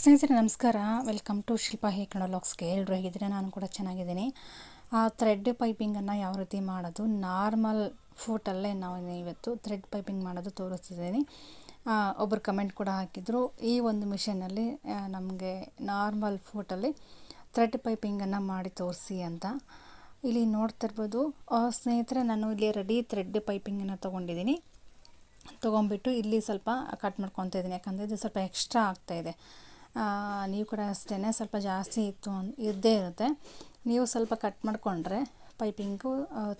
ಸ್ನೇಹಿತರೆ, ನಮಸ್ಕಾರ. Welcome to Shilpa hey ಲಾಕ್ಸ್ಗೆ ಎಲ್ಲರೂ ಹೇಗಿದ್ದೀರಾ? ನಾನು ಕೂಡ ಚೆನ್ನಾಗಿದ್ದೀನಿ. ಆ ಥ್ರೆಡ್ ಪೈಪಿಂಗನ್ನು ಯಾವ ರೀತಿ ಮಾಡೋದು? ನಾರ್ಮಲ್ ಫೋಟಲ್ಲೇ ನಾವು ಇವತ್ತು ಥ್ರೆಡ್ ಪೈಪಿಂಗ್ ಮಾಡೋದು ತೋರಿಸ್ತಿದ್ದೀನಿ. ಒಬ್ಬರು ಕಮೆಂಟ್ ಕೂಡ ಹಾಕಿದರು. ಈ ಒಂದು ಮಿಷನಲ್ಲಿ ನಮಗೆ ನಾರ್ಮಲ್ ಫೋಟಲ್ಲಿ ಥ್ರೆಡ್ ಪೈಪಿಂಗನ್ನು ಮಾಡಿ ತೋರಿಸಿ ಅಂತ. ಇಲ್ಲಿ ನೋಡ್ತಿರ್ಬೋದು ಸ್ನೇಹಿತರೆ, ನಾನು ಇಲ್ಲಿ ರೆಡಿ ಥ್ರೆಡ್ ಪೈಪಿಂಗನ್ನು ತೊಗೊಂಡಿದ್ದೀನಿ. ತೊಗೊಂಬಿಟ್ಟು ಇಲ್ಲಿ ಸ್ವಲ್ಪ ಕಟ್ ಮಾಡ್ಕೊತಾ ಇದ್ದೀನಿ. ಯಾಕಂದರೆ ಇದು ಸ್ವಲ್ಪ ಎಕ್ಸ್ಟ್ರಾ ಆಗ್ತಾಯಿದೆ ನೀವು ಕೂಡ ಅಷ್ಟೇ ಸ್ವಲ್ಪ ಜಾಸ್ತಿ ಇತ್ತು ಇದ್ದೇ ಇರುತ್ತೆ. ನೀವು ಸ್ವಲ್ಪ ಕಟ್ ಮಾಡಿಕೊಂಡ್ರೆ ಪೈಪಿಂಗು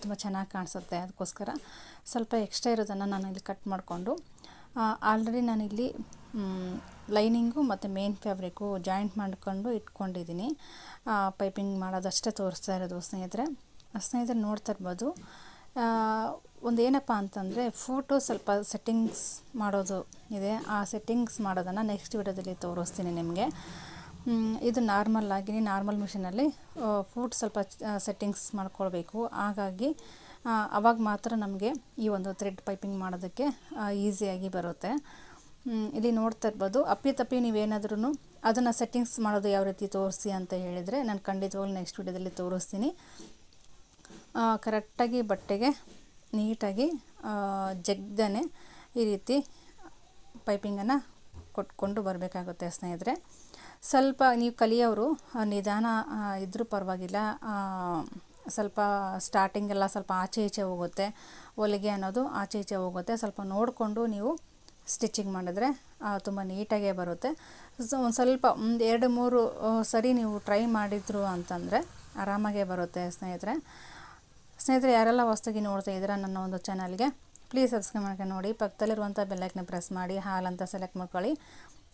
ತುಂಬ ಚೆನ್ನಾಗಿ ಕಾಣಿಸುತ್ತೆ ಅದಕ್ಕೋಸ್ಕರ ಸ್ವಲ್ಪ ಎಕ್ಸ್ಟ್ರಾ ಇರೋದನ್ನು ನಾನು ಇಲ್ಲಿ ಕಟ್ ಮಾಡಿಕೊಂಡು ಆಲ್ರೆಡಿ ನಾನಿಲ್ಲಿ ಲೈನಿಂಗು ಮತ್ತು ಮೇನ್ ಫ್ಯಾಬ್ರಿಕ್ಕು ಜಾಯಿಂಟ್ ಮಾಡಿಕೊಂಡು ಇಟ್ಕೊಂಡಿದ್ದೀನಿ ಪೈಪಿಂಗ್ ಮಾಡೋದಷ್ಟೇ ತೋರಿಸ್ತಾ ಇರೋದು ಸ್ನೇಹಿತರೆ. ಸ್ನೇಹಿತರೆ ನೋಡ್ತಾ ಇರ್ಬೋದು. ಒಂದು ಏನಪ್ಪ ಅಂತಂದರೆ ಫೋಟೋ ಸ್ವಲ್ಪ ಸೆಟ್ಟಿಂಗ್ಸ್ ಮಾಡೋದು ಇದೆ. ಆ ಸೆಟ್ಟಿಂಗ್ಸ್ ಮಾಡೋದನ್ನು ನೆಕ್ಸ್ಟ್ ವಿಡಿಯೋದಲ್ಲಿ ತೋರಿಸ್ತೀನಿ ನಿಮಗೆ. ಇದು ನಾರ್ಮಲ್ ಆಗಿ ನಾರ್ಮಲ್ ಮಿಷಿನಲ್ಲಿ ಫುಡ್ ಸ್ವಲ್ಪ ಸೆಟ್ಟಿಂಗ್ಸ್ ಮಾಡ್ಕೊಳ್ಬೇಕು. ಹಾಗಾಗಿ ಅವಾಗ ಮಾತ್ರ ನಮಗೆ ಈ ಒಂದು ಥ್ರೆಡ್ ಪೈಪಿಂಗ್ ಮಾಡೋದಕ್ಕೆ ಈಸಿಯಾಗಿ ಬರುತ್ತೆ. ಇಲ್ಲಿ ನೋಡ್ತಾ ಇರ್ಬೋದು. ಅಪ್ಪಿ ತಪ್ಪಿ ನೀವೇನಾದ್ರೂ ಅದನ್ನು ಸೆಟ್ಟಿಂಗ್ಸ್ ಮಾಡೋದು ಯಾವ ರೀತಿ ತೋರಿಸಿ ಅಂತ ಹೇಳಿದರೆ, ನಾನು ಖಂಡಿತವಾಗ್ಲೂ ನೆಕ್ಸ್ಟ್ ವಿಡಿಯೋದಲ್ಲಿ ತೋರಿಸ್ತೀನಿ. ಕರೆಕ್ಟಾಗಿ ಬಟ್ಟೆಗೆ ನೀಟಾಗಿ ಜಗ್ದನೆ ಈ ರೀತಿ ಪೈಪಿಂಗನ್ನು ಕೊಟ್ಕೊಂಡು ಬರಬೇಕಾಗುತ್ತೆ ಸ್ನೇಹಿತರೆ. ಸ್ವಲ್ಪ ನೀವು ಕಲಿಯೋರು ನಿಧಾನ ಇದ್ದರೂ ಪರವಾಗಿಲ್ಲ. ಸ್ವಲ್ಪ ಸ್ಟಾರ್ಟಿಂಗೆಲ್ಲ ಸ್ವಲ್ಪ ಆಚೆ ಈಚೆ ಹೋಗುತ್ತೆ. ಹೊಲಿಗೆ ಅನ್ನೋದು ಆಚೆ ಈಚೆ ಹೋಗುತ್ತೆ. ಸ್ವಲ್ಪ ನೋಡಿಕೊಂಡು ನೀವು ಸ್ಟಿಚಿಂಗ್ ಮಾಡಿದ್ರೆ ತುಂಬ ನೀಟಾಗೇ ಬರುತ್ತೆ. ಸೊ, ಒಂದು ಸ್ವಲ್ಪ, ಒಂದು ಎರಡು ಮೂರು ಸರಿ ನೀವು ಟ್ರೈ ಮಾಡಿದ್ರು ಅಂತಂದರೆ ಆರಾಮಾಗೇ ಬರುತ್ತೆ ಸ್ನೇಹಿತರೆ. ಸ್ನೇಹಿತರೆ, ಯಾರೆಲ್ಲ ಹೊಸ್ದಾಗಿ ನೋಡ್ತಾ ಇದ್ದೀರಾ ನನ್ನ ಒಂದು ಚಾನಲ್ಗೆ ಪ್ಲೀಸ್ ಸಬ್ಸ್ಕ್ರೈಬ್ ಮಾಡ್ಕೊಂಡು ನೋಡಿ. ಪಕ್ಕದಲ್ಲಿರುವಂಥ ಬೆಲ್ಲೈಕ್ನ ಪ್ರೆಸ್ ಮಾಡಿ, ಹಾಲ್ ಅಂತ ಸೆಲೆಕ್ಟ್ ಮಾಡ್ಕೊಳ್ಳಿ.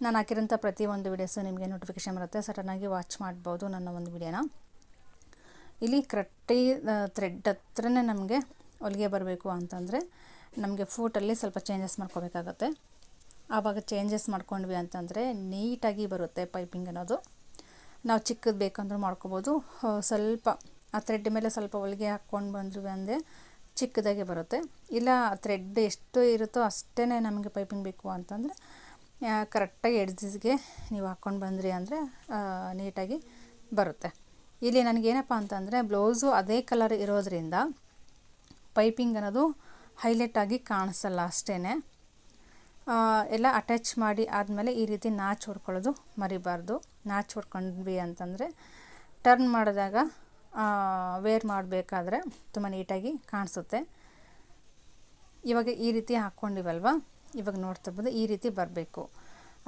ನಾನು ಹಾಕಿರೋಂಥ ಪ್ರತಿಯೊಂದು ವೀಡಿಯೋಸು ನಿಮಗೆ ನೋಟಿಫಿಕೇಷನ್ ಬರುತ್ತೆ. ಸಡನ್ನಾಗಿ ವಾಚ್ ಮಾಡ್ಬೋದು ನನ್ನ ಒಂದು ವಿಡಿಯೋನ ಇಲ್ಲಿ ಕರೆಕ್ಟಿ ಥ್ರೆಡ್ ಹತ್ರನೇ ನಮಗೆ ಹೊಲಿಗೆ ಬರಬೇಕು ಅಂತಂದರೆ, ನಮಗೆ ಫೂಟಲ್ಲಿ ಸ್ವಲ್ಪ ಚೇಂಜಸ್ ಮಾಡ್ಕೋಬೇಕಾಗತ್ತೆ. ಆವಾಗ ಚೇಂಜಸ್ ಮಾಡ್ಕೊಂಡ್ವಿ ಅಂತಂದರೆ ನೀಟಾಗಿ ಬರುತ್ತೆ ಪೈಪಿಂಗ್ ಅನ್ನೋದು. ನಾವು ಚಿಕ್ಕದು ಬೇಕಂದ್ರೂ ಮಾಡ್ಕೋಬೋದು. ಸ್ವಲ್ಪ ಆ ಥ್ರೆಡ್ ಮೇಲೆ ಸ್ವಲ್ಪ ಹೊಲಿಗೆ ಹಾಕ್ಕೊಂಡು ಬಂದ್ವಿ ಅಂದರೆ ಚಿಕ್ಕದಾಗೆ ಬರುತ್ತೆ. ಇಲ್ಲ ಥ್ರೆಡ್ ಎಷ್ಟು ಇರುತ್ತೋ ಅಷ್ಟೇ ನಮಗೆ ಪೈಪಿಂಗ್ ಬೇಕು ಅಂತಂದರೆ ಕರೆಕ್ಟಾಗಿ ಎಡ್ಜಿಸ್ಗೆ ನೀವು ಹಾಕ್ಕೊಂಡು ಬಂದ್ರಿ ಅಂದರೆ ನೀಟಾಗಿ ಬರುತ್ತೆ. ಇಲ್ಲಿ ನನಗೇನಪ್ಪ ಅಂತಂದರೆ ಬ್ಲೌಸು ಅದೇ ಕಲರ್ ಇರೋದರಿಂದ ಪೈಪಿಂಗ್ ಅನ್ನೋದು ಹೈಲೈಟ್ ಆಗಿ ಕಾಣಿಸಲ್ಲ ಅಷ್ಟೇ ಎಲ್ಲ ಅಟ್ಯಾಚ್ ಮಾಡಿ ಆದಮೇಲೆ ಈ ರೀತಿ ನಾಚ್ ಹೊಡ್ಕೊಳ್ಳೋದು ಮರಿಬಾರ್ದು. ನಾಚ್ ಹೊಡ್ಕೊಂಡ್ವಿ ಅಂತಂದರೆ ಟರ್ನ್ ಮಾಡಿದಾಗ ವೇರ್ ಮಾಡಬೇಕಾದ್ರೆ ತುಂಬ ನೀಟಾಗಿ ಕಾಣಿಸುತ್ತೆ. ಇವಾಗ ಈ ರೀತಿ ಹಾಕ್ಕೊಂಡಿವಲ್ವ? ಇವಾಗ ನೋಡ್ತಿರ್ಬೋದು ಈ ರೀತಿ ಬರಬೇಕು.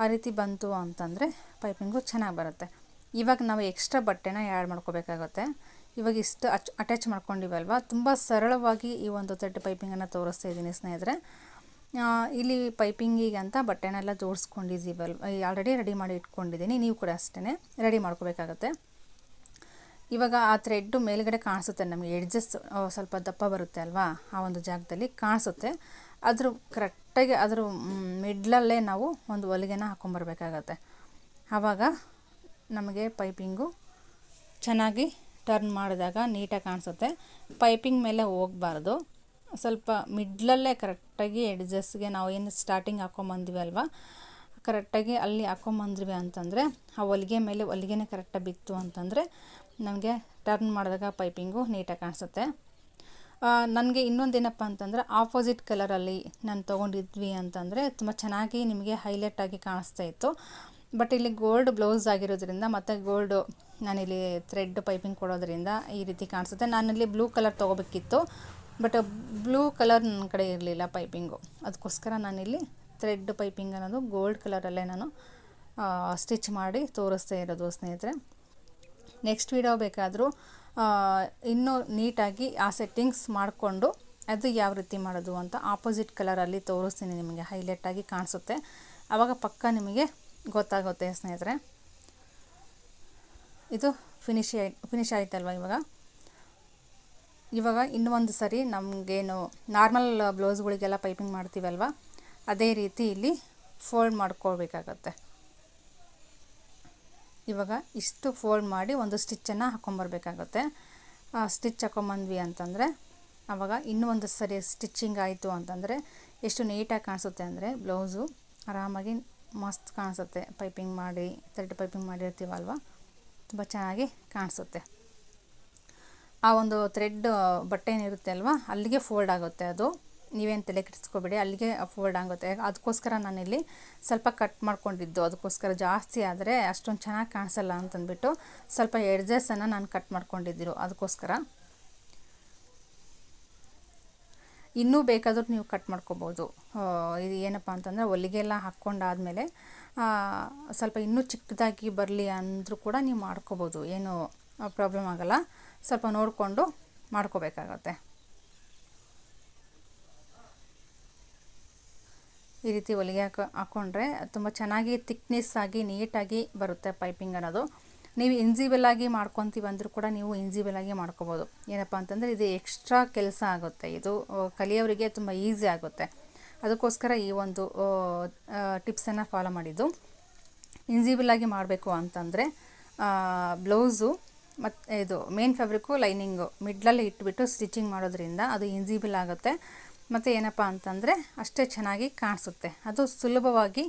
ಆ ರೀತಿ ಬಂತು ಅಂತಂದರೆ ಪೈಪಿಂಗು ಚೆನ್ನಾಗಿ ಬರುತ್ತೆ. ಇವಾಗ ನಾವು ಎಕ್ಸ್ಟ್ರಾ ಬಟ್ಟೆನ ಆ್ಯಡ್ ಮಾಡ್ಕೋಬೇಕಾಗುತ್ತೆ. ಇವಾಗ ಇಷ್ಟು ಅಚ್ ಅಟ್ಯಾಚ್ ಮಾಡ್ಕೊಂಡಿವಲ್ವ? ತುಂಬ ಸರಳವಾಗಿ ಈ ಒಂದು ತಟ್ಟೆ ಪೈಪಿಂಗನ್ನು ತೋರಿಸ್ತಾ ಇದ್ದೀನಿ ಸ್ನೇಹಿತರೆ. ಇಲ್ಲಿ ಪೈಪಿಂಗಿಗೆ ಅಂತ ಬಟ್ಟೆನೆಲ್ಲ ಜೋಡಿಸ್ಕೊಂಡಿದ್ದೀವಲ್ವ ಆಲ್ರೆಡಿ ರೆಡಿ ಮಾಡಿ ಇಟ್ಕೊಂಡಿದ್ದೀನಿ, ನೀವು ಕೂಡ ಅಷ್ಟೇ ರೆಡಿ ಮಾಡ್ಕೋಬೇಕಾಗತ್ತೆ. ಇವಾಗ ಆ ಥ್ರೆಡ್ಡು ಮೇಲುಗಡೆ ಕಾಣಿಸುತ್ತೆ, ನಮಗೆ ಎಡ್ಜಸ್ ಸ್ವಲ್ಪ ದಪ್ಪ ಬರುತ್ತೆ ಅಲ್ವಾ? ಆ ಒಂದು ಜಾಗದಲ್ಲಿ ಕಾಣಿಸುತ್ತೆ. ಅದ್ರ ಕರೆಕ್ಟಾಗಿ ಅದ್ರ ಮಿಡ್ಲಲ್ಲೇ ನಾವು ಒಂದು ಹೊಲಿಗೆನ ಹಾಕ್ಕೊಂಬರ್ಬೇಕಾಗತ್ತೆ ಆವಾಗ ನಮಗೆ ಪೈಪಿಂಗು ಚೆನ್ನಾಗಿ ಟರ್ನ್ ಮಾಡಿದಾಗ ನೀಟಾಗಿ ಕಾಣಿಸುತ್ತೆ. ಪೈಪಿಂಗ್ ಮೇಲೆ ಹೋಗಬಾರ್ದು. ಸ್ವಲ್ಪ ಮಿಡ್ಲಲ್ಲೇ ಕರೆಕ್ಟಾಗಿ ಎಡ್ಜಸ್ಗೆ ನಾವು ಏನು ಸ್ಟಾರ್ಟಿಂಗ್ ಹಾಕ್ಕೊಂಬಂದ್ವಿ ಅಲ್ವಾ? ಕರೆಕ್ಟಾಗಿ ಅಲ್ಲಿ ಹಾಕ್ಕೊಂಬಂದ್ವಿ ಅಂತಂದರೆ, ಆ ಹೊಲಿಗೆ ಮೇಲೆ ಹೊಲಿಗೆನೇ ಕರೆಕ್ಟಾಗಿ ಬಿತ್ತು ಅಂತಂದರೆ ನಮಗೆ ಟರ್ನ್ ಮಾಡಿದಾಗ ಪೈಪಿಂಗು ನೀಟಾಗಿ ಕಾಣಿಸುತ್ತೆ. ನನಗೆ ಇನ್ನೊಂದು ಏನಪ್ಪ ಅಂತಂದರೆ ಆಪೋಸಿಟ್ ಕಲರಲ್ಲಿ ನಾನು ತೊಗೊಂಡಿದ್ವಿ ಅಂತಂದರೆ ತುಂಬ ಚೆನ್ನಾಗಿ ನಿಮಗೆ ಹೈಲೈಟಾಗಿ ಕಾಣಿಸ್ತಾ ಇತ್ತು. ಬಟ್ ಇಲ್ಲಿ ಗೋಲ್ಡ್ ಬ್ಲೌಸ್ ಆಗಿರೋದ್ರಿಂದ ಮತ್ತು ಗೋಲ್ಡು ನಾನಿಲ್ಲಿ ಥ್ರೆಡ್ ಪೈಪಿಂಗ್ ಕೊಡೋದ್ರಿಂದ ಈ ರೀತಿ ಕಾಣಿಸುತ್ತೆ. ನಾನಲ್ಲಿ ಬ್ಲೂ ಕಲರ್ ತೊಗೋಬೇಕಿತ್ತು. ಬಟ್ ಬ್ಲೂ ಕಲರ್ ನನ್ನ ಕಡೆ ಇರಲಿಲ್ಲ ಪೈಪಿಂಗು ಅದಕ್ಕೋಸ್ಕರ ನಾನಿಲ್ಲಿ ಥ್ರೆಡ್ ಪೈಪಿಂಗ್ ಅನ್ನೋದು ಗೋಲ್ಡ್ ಕಲರಲ್ಲೇ ನಾನು ಸ್ಟಿಚ್ ಮಾಡಿ ತೋರಿಸ್ತಾ ಇರೋದು ಸ್ನೇಹಿತರೆ. ನೆಕ್ಸ್ಟ್ ವೀಡಿಯೋ ಬೇಕಾದರೂ ಇನ್ನೂ ನೀಟಾಗಿ ಆ ಸೆಟ್ಟಿಂಗ್ಸ್ ಮಾಡಿಕೊಂಡು ಅದು ಯಾವ ರೀತಿ ಮಾಡೋದು ಅಂತ ಆಪೋಸಿಟ್ ಕಲರಲ್ಲಿ ತೋರಿಸ್ತೀನಿ ನಿಮಗೆ ಹೈಲೈಟಾಗಿ ಕಾಣಿಸುತ್ತೆ. ಆವಾಗ ಪಕ್ಕ ನಿಮಗೆ ಗೊತ್ತಾಗುತ್ತೆ ಸ್ನೇಹಿತರೆ. ಇದು ಫಿನಿಶ್ ಆಯ್ತು ಫಿನಿಶ್ ಆಯ್ತಲ್ವ ಇವಾಗ? ಇವಾಗ ಇನ್ನೊಂದು ಸರಿ ನಮಗೇನು ನಾರ್ಮಲ್ ಬ್ಲೌಸ್ಗಳಿಗೆಲ್ಲ ಪೈಪಿಂಗ್ ಮಾಡ್ತೀವಲ್ವ? ಅದೇ ರೀತಿ ಇಲ್ಲಿ ಫೋಲ್ಡ್ ಮಾಡ್ಕೊಳ್ಬೇಕಾಗತ್ತೆ. ಇವಾಗ ಇಷ್ಟು ಫೋಲ್ಡ್ ಮಾಡಿ ಒಂದು ಸ್ಟಿಚ್ಚನ್ನು ಹಾಕ್ಕೊಂಬರ್ಬೇಕಾಗುತ್ತೆ ಸ್ಟಿಚ್ ಹಾಕೊಂಬಂದ್ವಿ ಅಂತಂದರೆ ಆವಾಗ ಇನ್ನೂ ಒಂದು ಸರಿ ಸ್ಟಿಚ್ಚಿಂಗ್ ಆಯಿತು ಅಂತಂದರೆ, ಎಷ್ಟು ನೀಟಾಗಿ ಕಾಣಿಸುತ್ತೆ ಅಂದರೆ ಬ್ಲೌಸು ಆರಾಮಾಗಿ ಮಸ್ತ್ ಕಾಣಿಸುತ್ತೆ. ಪೈಪಿಂಗ್ ಮಾಡಿ ಥ್ರೆಡ್ ಪೈಪಿಂಗ್ ಮಾಡಿರ್ತೀವಲ್ವ? ತುಂಬ ಚೆನ್ನಾಗಿ ಕಾಣಿಸುತ್ತೆ. ಆ ಒಂದು ಥ್ರೆಡ್ ಬಟ್ಟೆ ಏನಿರುತ್ತೆ ಅಲ್ವಾ ಅಲ್ಲಿಗೆ ಫೋಲ್ಡ್ ಆಗುತ್ತೆ ಅದು. ನೀವೇನು ತಲೆ ಕೆಡಿಸ್ಕೋಬೇಡಿ, ಅಲ್ಲಿಗೆ ಅಫೋರ್ಡ್ ಆಗುತ್ತೆ. ಅದಕ್ಕೋಸ್ಕರ ನಾನಿಲ್ಲಿ ಸ್ವಲ್ಪ ಕಟ್ ಮಾಡ್ಕೊಂಡಿದ್ದು. ಅದಕ್ಕೋಸ್ಕರ ಜಾಸ್ತಿ ಆದರೆ ಅಷ್ಟೊಂದು ಚೆನ್ನಾಗಿ ಕಾಣಿಸಲ್ಲ ಅಂತಂದ್ಬಿಟ್ಟು ಸ್ವಲ್ಪ ಎಡ್ಜಸ್ಸನ್ನು ನಾನು ಕಟ್ ಮಾಡ್ಕೊಂಡಿದ್ದಿರು. ಅದಕ್ಕೋಸ್ಕರ ಇನ್ನೂ ಬೇಕಾದರೂ ನೀವು ಕಟ್ ಮಾಡ್ಕೋಬೋದು. ಇದು ಏನಪ್ಪ ಅಂತಂದರೆ ಹೊಲಿಗೆಲ್ಲ ಹಾಕ್ಕೊಂಡಾದಮೇಲೆ ಸ್ವಲ್ಪ ಇನ್ನೂ ಚಿಕ್ಕದಾಗಿ ಬರಲಿ ಅಂದರೂ ಕೂಡ ನೀವು ಮಾಡ್ಕೋಬೋದು. ಏನು ಪ್ರಾಬ್ಲಮ್ ಆಗಲ್ಲ. ಸ್ವಲ್ಪ ನೋಡಿಕೊಂಡು ಮಾಡ್ಕೋಬೇಕಾಗತ್ತೆ. ಈ ರೀತಿ ಹೊಲಿಗೆ ಹಾಕಿ ಹಾಕ್ಕೊಂಡ್ರೆ ತುಂಬ ಚೆನ್ನಾಗಿ ತಿಕ್ನೆಸ್ ಆಗಿ ನೀಟಾಗಿ ಬರುತ್ತೆ ಪೈಪಿಂಗ್ ಅನ್ನೋದು. ನೀವು ಇನ್ಸಿಬಲ್ ಆಗಿ ಮಾಡ್ಕೊತೀವಿ ಅಂದರೂ ಕೂಡ ನೀವು ಇನ್ಸಿಬಲ್ ಆಗಿ ಮಾಡ್ಕೋಬೋದು. ಏನಪ್ಪ ಅಂತಂದರೆ ಇದು ಎಕ್ಸ್ಟ್ರಾ ಕೆಲಸ ಆಗುತ್ತೆ. ಇದು ಕಲಿಯೋರಿಗೆ ತುಂಬ ಈಸಿ ಆಗುತ್ತೆ. ಅದಕ್ಕೋಸ್ಕರ ಈ ಒಂದು ಟಿಪ್ಸನ್ನು ಫಾಲೋ ಮಾಡಿದ್ದು. ಇನ್ಸಿಬಲ್ ಆಗಿ ಮಾಡಬೇಕು ಅಂತಂದರೆ ಬ್ಲೌಸು ಮತ್ತು ಇದು ಮೇನ್ ಫ್ಯಾಬ್ರಿಕ್ಕು ಲೈನಿಂಗು ಮಿಡ್ಲಲ್ಲಿ ಇಟ್ಬಿಟ್ಟು ಸ್ಟಿಚಿಂಗ್ ಮಾಡೋದ್ರಿಂದ ಅದು ಇನ್ಸಿಬಲ್ ಆಗುತ್ತೆ. ಮತ್ತು ಏನಪ್ಪ ಅಂತಂದರೆ ಅಷ್ಟೇ ಚೆನ್ನಾಗಿ ಕಾಣಿಸುತ್ತೆ. ಅದು ಸುಲಭವಾಗಿ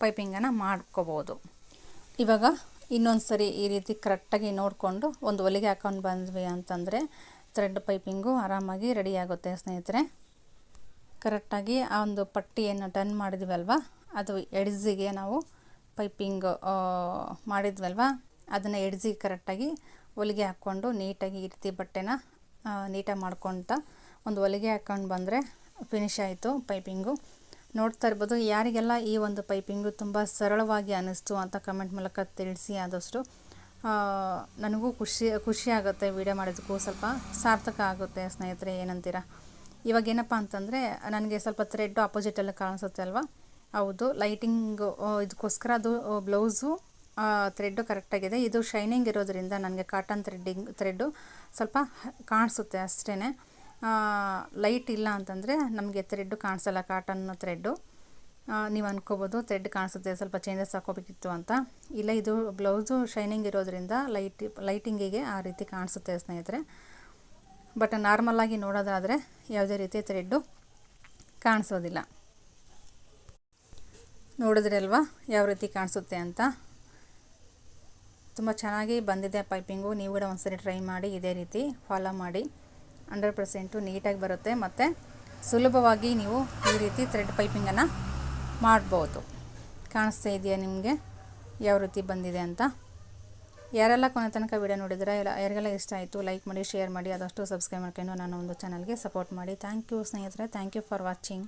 ಪೈಪಿಂಗನ್ನು ಮಾಡ್ಕೋಬೋದು. ಇವಾಗ ಇನ್ನೊಂದು ಸರಿ ಈ ರೀತಿ ಕರೆಕ್ಟಾಗಿ ನೋಡಿಕೊಂಡು ಒಂದು ಒಲಿಗೆ ಹಾಕೊಂಡು ಬಂದ್ವಿ ಅಂತಂದರೆ ಥ್ರೆಡ್ ಪೈಪಿಂಗು ಆರಾಮಾಗಿ ರೆಡಿ ಆಗುತ್ತೆ ಸ್ನೇಹಿತರೆ. ಕರೆಕ್ಟಾಗಿ ಆ ಒಂದು ಪಟ್ಟಿಯನ್ನು ಟನ್ ಮಾಡಿದ್ವಲ್ವ? ಅದು ಎಡ್ಜಿಗೆ ನಾವು ಪೈಪಿಂಗ್ ಮಾಡಿದ್ವಲ್ವ? ಅದನ್ನು ಎಡ್ಜಿಗೆ ಕರೆಕ್ಟಾಗಿ ಹೊಲಿಗೆ ಹಾಕ್ಕೊಂಡು ನೀಟಾಗಿ ಈ ರೀತಿ ಬಟ್ಟೆನ ನೀಟಾಗಿ ಮಾಡ್ಕೊತ ಒಂದು ಹೊಲಿಗೆ ಹಾಕ್ಕೊಂಡು ಬಂದರೆ ಫಿನಿಶ್ ಆಯಿತು ಪೈಪಿಂಗು ನೋಡ್ತಾ ಇರ್ಬೋದು, ಯಾರಿಗೆಲ್ಲ ಈ ಒಂದು ಪೈಪಿಂಗು ತುಂಬ ಸರಳವಾಗಿ ಅನ್ನಿಸ್ತು ಅಂತ ಕಮೆಂಟ್ ಮೂಲಕ ತಿಳಿಸಿ ಆದಷ್ಟು ನನಗೂ ಖುಷಿ ಖುಷಿ ಆಗುತ್ತೆ ವಿಡಿಯೋ ಮಾಡೋದಕ್ಕೂ ಸ್ವಲ್ಪ ಸಾರ್ಥಕ ಆಗುತ್ತೆ ಸ್ನೇಹಿತರೆ, ಏನಂತೀರ? ಇವಾಗ ಏನಪ್ಪ ಅಂತಂದರೆ, ನನಗೆ ಸ್ವಲ್ಪ ಥ್ರೆಡ್ ಆಪೋಸಿಟಲ್ಲಿ ಕಾಣಿಸುತ್ತೆ ಅಲ್ವಾ? ಹೌದು ಲೈಟಿಂಗು ಇದಕ್ಕೋಸ್ಕರ ಅದು ಬ್ಲೌಸು ಥ್ರೆಡ್ಡು ಕರೆಕ್ಟಾಗಿದೆ ಇದು ಶೈನಿಂಗ್ ಇರೋದರಿಂದ ನನಗೆ ಕಾಟನ್ ಥ್ರೆಡ್ಡಿಂಗ್ ಥ್ರೆಡ್ಡು ಸ್ವಲ್ಪ ಕಾಣಿಸುತ್ತೆ ಅಷ್ಟೇ ಲೈಟ್ ಇಲ್ಲ ಅಂತಂದರೆ ನಮಗೆ ಥ್ರೆಡ್ಡು ಕಾಣಿಸಲ್ಲ ಕಾಟನ್ ಥ್ರೆಡ್ಡು ನೀವು ಅನ್ಕೋಬೋದು ಥ್ರೆಡ್ ಕಾಣಿಸುತ್ತೆ, ಸ್ವಲ್ಪ ಚೇಂಜಸ್ ಹಾಕೋಬೇಕಿತ್ತು ಅಂತ. ಇಲ್ಲ, ಇದು ಬ್ಲೌಸು ಶೈನಿಂಗ್ ಇರೋದ್ರಿಂದ ಲೈಟ್ ಲೈಟಿಂಗಿಗೆ ಆ ರೀತಿ ಕಾಣಿಸುತ್ತೆ ಸ್ನೇಹಿತರೆ. ಬಟ್ ನಾರ್ಮಲ್ಲಾಗಿ ನೋಡೋದಾದರೆ ಯಾವುದೇ ರೀತಿ ಥ್ರೆಡ್ಡು ಕಾಣಿಸೋದಿಲ್ಲ. ನೋಡಿದ್ರೆ ಅಲ್ವಾ ಯಾವ ರೀತಿ ಕಾಣಿಸುತ್ತೆ ಅಂತ? ತುಂಬ ಚೆನ್ನಾಗಿ ಬಂದಿದೆ ಪೈಪಿಂಗು ನೀವು ಕೂಡ ಒಂದ್ಸರಿ ಟ್ರೈ ಮಾಡಿ, ಇದೇ ರೀತಿ ಫಾಲೋ ಮಾಡಿ. ಹಂಡ್ರೆಡ್ ಪರ್ಸೆಂಟು ನೀಟಾಗಿ ಬರುತ್ತೆ ಮತ್ತು ಸುಲಭವಾಗಿ ನೀವು ಈ ರೀತಿ ಥ್ರೆಡ್ ಪೈಪಿಂಗನ್ನು ಮಾಡ್ಬೋದು. ಕಾಣಿಸ್ತಾ ಇದೆಯಾ ನಿಮಗೆ? ಯಾವ ರೀತಿ ಬಂದಿದೆ ಅಂತ? ಯಾರೆಲ್ಲ ಕೊನೆ ತನಕ ವಿಡಿಯೋ ನೋಡಿದ್ರೆ ಎಲ್ಲ ಯಾರಿಗೆಲ್ಲ ಇಷ್ಟ ಆಯಿತು ಲೈಕ್ ಮಾಡಿ ಶೇರ್ ಮಾಡಿ ಅದಷ್ಟು ಸಬ್ಸ್ಕ್ರೈಬ್ ಮಾಡ್ಕೊಂಡು ನಾನು ಒಂದು ಚಾನಲ್ಗೆ ಸಪೋರ್ಟ್ ಮಾಡಿ. ಥ್ಯಾಂಕ್ ಯು ಸ್ನೇಹಿತರೆ ಥ್ಯಾಂಕ್ ಯು ಫಾರ್ ವಾಚಿಂಗ್